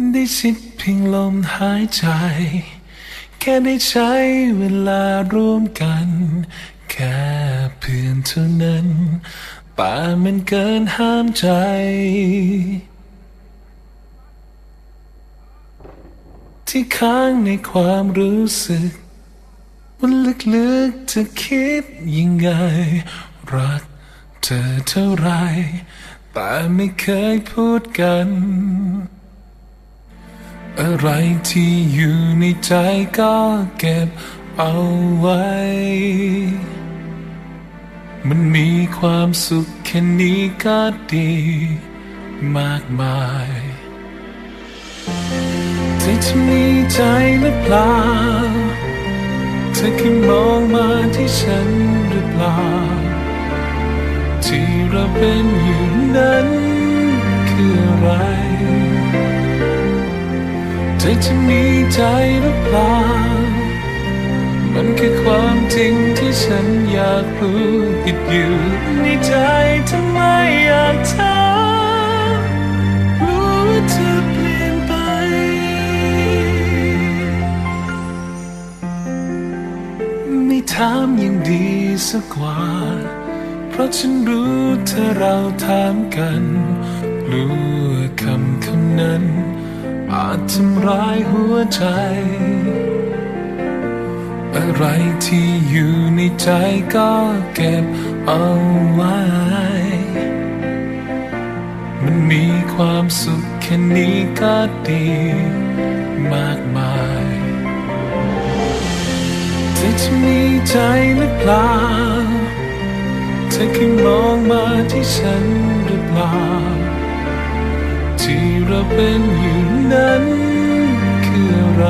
ได้ชิดเพียงลมหายใจ แค่ได้ใช้เวลาร่วมกัน แค่เพื่อนเท่านั้น ป่ามันเกินห้ามใจที่ค้างในความรู้สึกว่าลึกๆจะคิดยังไง รักเธอเท่าไร แต่ไม่เคยพูดกัน อะไรที่อยู่ในใจก็เก็บเอาไว้ มันมีความสุขแค่นี้ก็ดีมากมายเธอจะมีใจหรือเปล่า เธอแค่มองมาที่ฉันหรือเปล่า ที่เราเป็นอยู่นั้นคืออะไร ธอจะมีใจหรือเปล่ามันคือความจริงที่ฉันอยากรู้ติดอยู่ในใจทำไมอยากถามรู้ว่าเธอเปลี่ยนไป ไม่ถามยังดีสักกว่า เพราะฉันรู้เธอเราถามกันรู้ว่าคำคำนั้นาจทำร้ายหัวใจ อะไรที่อยู่ในใจก็เก็บเอาไว้ มันมีความสุขแค่นี้ก็ดีมากมายเธอจะมีใจหรือเปล่า เธอแค่มองมาที่ฉันหรือเปล่า ที่เราเป็นอยู่ นั้นคืออะไร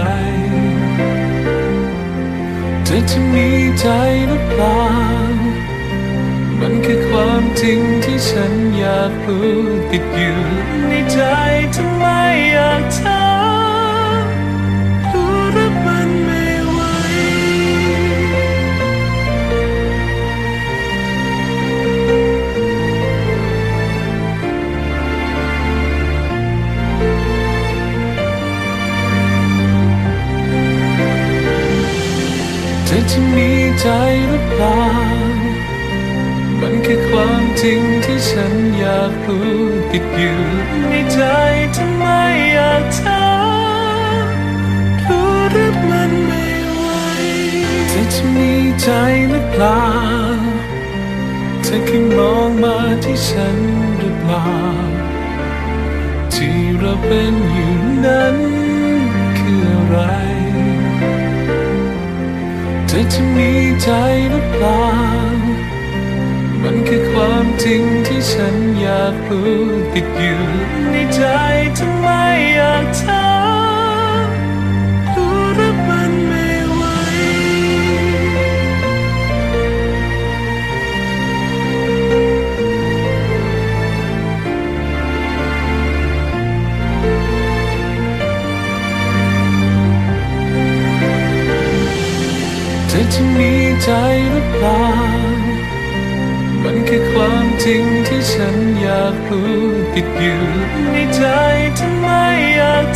เธอจะมีใจหรือเปล่า มันคือความจริงที่ฉันอยากรู้ติดอยู่ในใจทำไมอยาก จะมีใจหรือเปล่า มันคือความจริงที่ฉันอยากรู้ติดอยู่ในใจทำไมอยากถามรู้รับมันไม่ไหวเธอจะมีใจหรือเปล่า เธอแค่มองมาที่ฉันหรือเปล่า ที่เราเป็นอยู่ จะมีใจหรือเปล่า มันคือความจริงที่ฉันอยากรู้ติดอยู่ในใจทำไมอยาก ใจหรือเปล่า มันคือความจริงที่ฉันอยากรู้ติดอยู่ในใจทำไมอยาก